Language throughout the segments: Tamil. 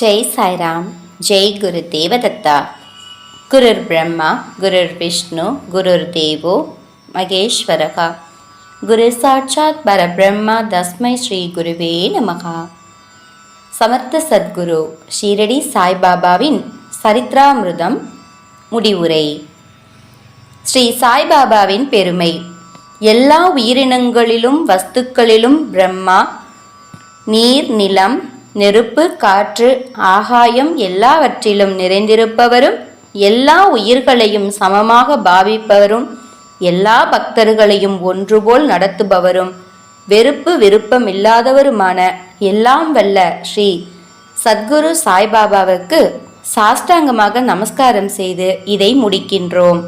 ஜெய் சாய்ராம் ஜெய் குரு தேவதத்தா. குருர் பிரம்மா குருர் விஷ்ணு குருர் தேவோ மகேஸ்வரகா. குரு சாட்சாத் பரபிரம்மா தஸ்மை ஸ்ரீ குருவே நமகா. சமர்த்த சத்குரு ஷீரடி சாய்பாபாவின் சரித்ராமிருதம் முடிவுரை. ஸ்ரீ சாய்பாபாவின் பெருமை எல்லா உயிரினங்களிலும் வஸ்துக்களிலும் பிரம்மா நீர் நிலம் நெருப்பு காற்று ஆகாயம் எல்லாவற்றிலும் நிறைந்திருப்பவரும் எல்லா உயிர்களையும் சமமாக பாவிப்பவரும் எல்லா பக்தர்களையும் ஒன்றுபோல் நடத்துபவரும் வெறுப்பு விருப்பம் இல்லாதவருமான எல்லாம் வல்ல ஸ்ரீ சத்குரு சாய்பாபாவுக்கு சாஷ்டாங்கமாக நமஸ்காரம் செய்து இதை முடிக்கின்றோம்.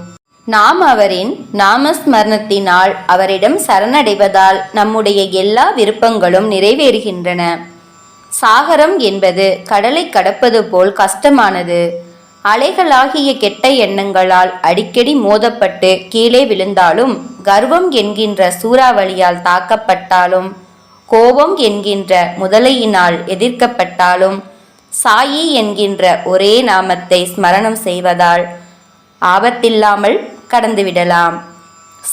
நாம் அவரின் நாமஸ்மரணத்தினால் அவரிடம் சரணடைவதால் நம்முடைய எல்லா விருப்பங்களும் நிறைவேறுகின்றன. சாகரம் என்பது கடலை கடப்பது போல் கஷ்டமானது. அலைகளாகிய கெட்ட எண்ணங்களால் அடிக்கடி மோதப்பட்டு கீழே விழுந்தாலும் கர்வம் என்கின்ற சூறாவளியால் தாக்கப்பட்டாலும் கோபம் என்கின்ற முதலையினால் எதிர்க்கப்பட்டாலும் சாயி என்கின்ற ஒரே நாமத்தை ஸ்மரணம் செய்வதால் ஆபத்தில்லாமல் கடந்துவிடலாம்.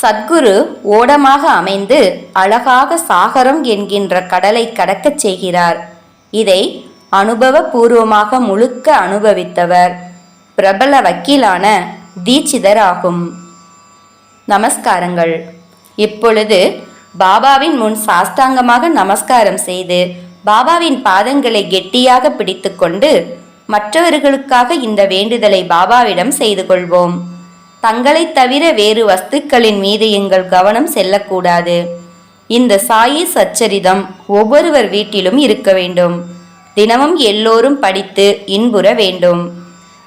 சத்குரு ஓடமாக அமைந்து அழகாக சாகரம் என்கின்ற கடலை கடக்கச் செய்கிறார். இதை அனுபவபூர்வமாக முழுக்க அனுபவித்தவர். பிரபல வக்கீலான தீட்சிதர் ஆகும். நமஸ்காரங்கள். இப்பொழுது பாபாவின் முன் சாஷ்டாங்கமாக நமஸ்காரம் செய்து பாபாவின் பாதங்களை கெட்டியாக பிடித்துக்கொண்டு மற்றவர்களுக்காக இந்த வேண்டுதலை பாபாவிடம் செய்து கொள்வோம். தங்களைத் தவிர வேறு வஸ்துக்களின் மீது எங்கள் கவனம் செல்லக்கூடாது. இந்த சாயி சச்சரிதம் ஒவ்வொருவர் வீட்டிலும் இருக்க வேண்டும். தினமும் எல்லோரும் படித்து இன்புற வேண்டும்.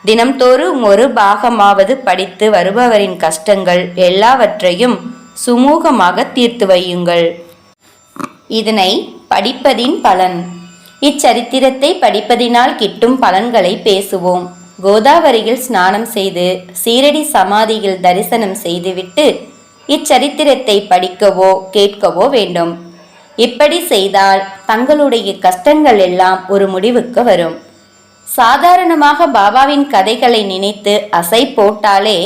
தினம்தோறும் ஒரு பாகமாவது படித்து வருபவரின் கஷ்டங்கள் எல்லாவற்றையும் சுமூகமாக தீர்த்து வையுங்கள். இதனை படிப்பதின் பலன். இச்சரித்திரத்தை படிப்பதினால் கிட்டும் பலன்களை பேசுவோம். கோதாவரியில் ஸ்நானம் செய்து சீரடி சமாதியில் தரிசனம் செய்துவிட்டு இச்சரித்திரத்தை படிக்கவோ கேட்கவோ வேண்டும். இப்படி செய்தால் தங்களுடைய கஷ்டங்கள் எல்லாம் ஒரு முடிவுக்கு வரும். சாதாரணமாக பாபாவின் கதைகளை நினைத்து அசை போட்டாலே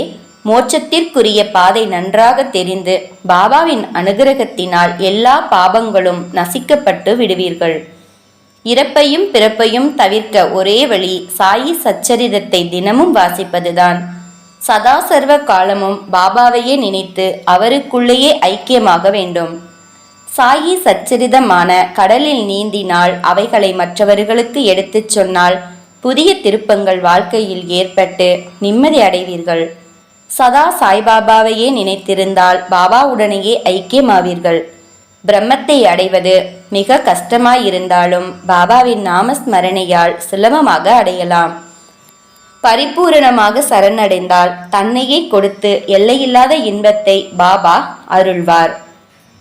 மோட்சத்திற்குரிய பாதை நன்றாக தெரிந்து பாபாவின் அனுகிரகத்தினால் எல்லா பாபங்களும் நசிக்கப்பட்டு விடுவீர்கள். இறப்பையும் பிறப்பையும் தவிர்க்க ஒரே வழி சாயி சச்சரிதத்தை தினமும் வாசிப்பதுதான். சதா சர்வ காலமும் பாபாவையே நினைத்து அவருக்குள்ளேயே ஐக்கியமாக வேண்டும். சாயி சச்சரிதமான கடலில் நீந்தினால் அவைகளை மற்றவர்களுக்கு எடுத்துச் சொன்னால் புதிய திருப்பங்கள் வாழ்க்கையில் ஏற்பட்டு நிம்மதி அடைவீர்கள். சதா சாய்பாபாவையே நினைத்திருந்தால் பாபாவுடனேயே ஐக்கியமாவீர்கள். பிரம்மத்தை அடைவது மிக கஷ்டமாயிருந்தாலும் பாபாவின் நாமஸ்மரணையால் சுலபமாக அடையலாம். பரிபூரணமாக சரணடைந்தால் தன்னையே கொடுத்து எல்லையில்லாத இன்பத்தை பாபா அருள்வார்.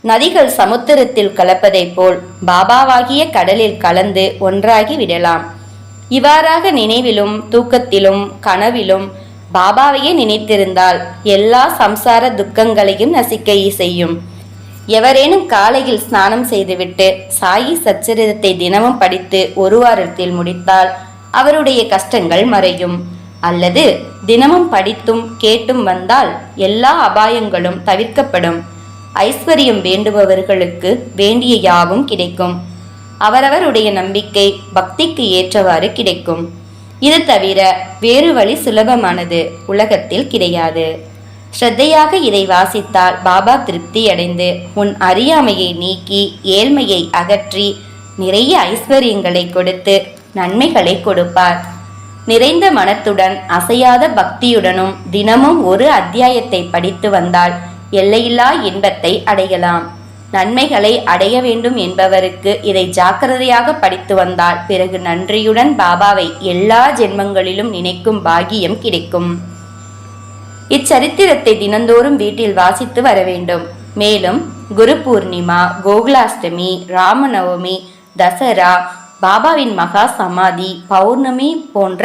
நதிகள் சமுத்திரத்தில் கலப்பதைப் போல் பாபாவாகிய கடலில் கலந்து ஒன்றாகி விடலாம். இவ்வாறாக நினைவிலும் தூக்கத்திலும் கனவிலும் பாபாவையே நினைத்திருந்தால் எல்லா சம்சார துக்கங்களையும் நசிக்க செய்யும் எவரேனும் காலையில் ஸ்நானம் செய்துவிட்டு சாயி சச்சரிதத்தை தினமும் படித்து ஒரு வாரத்தில் முடித்தால் அவருடைய கஷ்டங்கள் மறையும். அல்லது தினமும் படித்தும் கேட்டும் வந்தால் எல்லா அபாயங்களும் தவிர்க்கப்படும். ஐஸ்வர்யம் வேண்டுபவர்களுக்கு வேண்டிய யாவும் கிடைக்கும். அவரவருடைய நம்பிக்கை பக்திக்கு ஏற்றவாறு கிடைக்கும். இது தவிர வேறு வழி சுலபமானது உலகத்தில் கிடையாது. ஸ்ரத்தையாக இதை வாசித்தால் பாபா திருப்தி அடைந்து உன் அறியாமையை நீக்கி ஏழ்மையை அகற்றி நிறைய ஐஸ்வர்யங்களை கொடுத்து நன்மைகளை கொடுப்பார். நிறைந்த மனத்துடன் அசையாத பக்தியுடனும் தினமும் ஒரு அத்தியாயத்தை படித்து வந்தால் எல்லையில்லா இன்பத்தை அடையலாம். நன்மைகளை அடைய வேண்டும் என்பவருக்கு இதை ஜாக்கிரதையாக படித்து வந்தால் பிறகு நன்றியுடன் பாபாவை எல்லா ஜென்மங்களிலும் நினைக்கும் பாகியம் கிடைக்கும். இச்சரித்திரத்தை தினந்தோறும் வீட்டில் வாசித்து வர வேண்டும். மேலும் குரு பூர்ணிமா கோகுலாஷ்டமி ராமநவமி தசரா பாபாவின் மகா சமாதி பௌர்ணமி போன்ற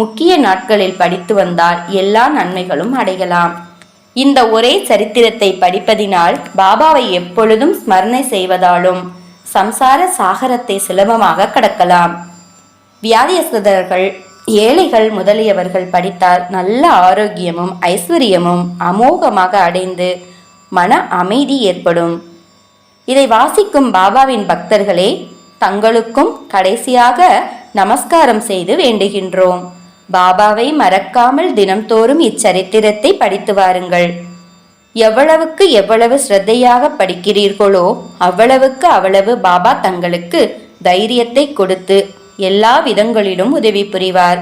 முக்கிய நாட்களில் படித்து வந்தால் எல்லா நன்மைகளும் அடையலாம். இந்த ஒரே சரித்திரத்தை படிப்பதினால் பாபாவை எப்பொழுதும் ஸ்மரணை செய்வதாலும் சம்சார சாகரத்தை சுலபமாக கடக்கலாம். வியாதியஸ்தர்கள் ஏழைகள் முதலியவர்கள் படித்தால் நல்ல ஆரோக்கியமும் ஐஸ்வர்யமும் அமோகமாக அடைந்து மன அமைதி ஏற்படும். இதை வாசிக்கும் பாபாவின் பக்தர்களே தங்களுக்கும் கடைசியாக நமஸ்காரம் செய்து வேண்டுகின்றோம். பாபாவை மறக்காமல் தினம்தோறும் இச்சரித்திரத்தை படித்து வாருங்கள். எவ்வளவுக்கு எவ்வளவு ஸ்ரத்தையாக படிக்கிறீர்களோ அவ்வளவுக்கு அவ்வளவு பாபா தங்களுக்கு தைரியத்தை கொடுத்து எல்லா விதங்களிலும் உதவி புரிவார்.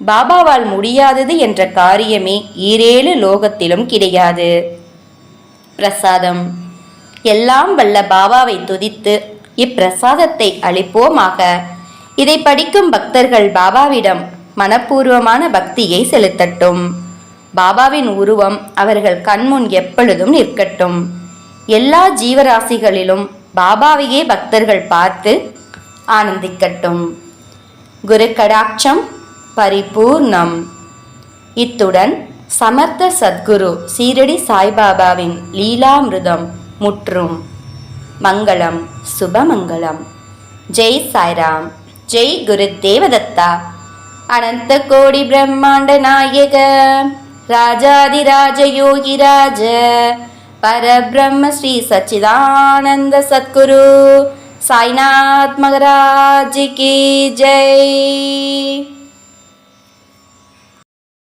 பாபாவால் முடியாதது என்ற காரியமே ஈரேழு லோகத்திலும் கிடையாது. பிரசாதம். எல்லாம் வல்ல பாபாவை துதித்து இப்பிரசாதத்தை அளிப்போமாக. இதை படிக்கும் பக்தர்கள் பாபாவிடம் மனப்பூர்வமான பக்தியை செலுத்தட்டும். பாபாவின் உருவம் அவர்கள் கண்முன் எப்பொழுதும் நிற்கட்டும். எல்லா ஜீவராசிகளிலும் பாபாவையே பக்தர்கள் பார்த்து ஆனந்திக்கட்டும். குரு கடாட்சம் பரிபூர்ணம். இத்துடன் சமர்த்த சத்குரு சீரடி சாய்பாபாவின் லீலாமிருதம் முற்றும். மங்களம் சுபமங்களம். ஜெய் சாய்ராம் ஜெய் குரு தேவதத்தா அனந்த கோடி பிரம்மாண்ட நாயக. ராஜாதிராஜ யோகிராஜ பரபிரம்ம ஸ்ரீ சச்சிதானந்த சத்குரு. சாய்நாத் மகராஜ் கி. ஜெய்.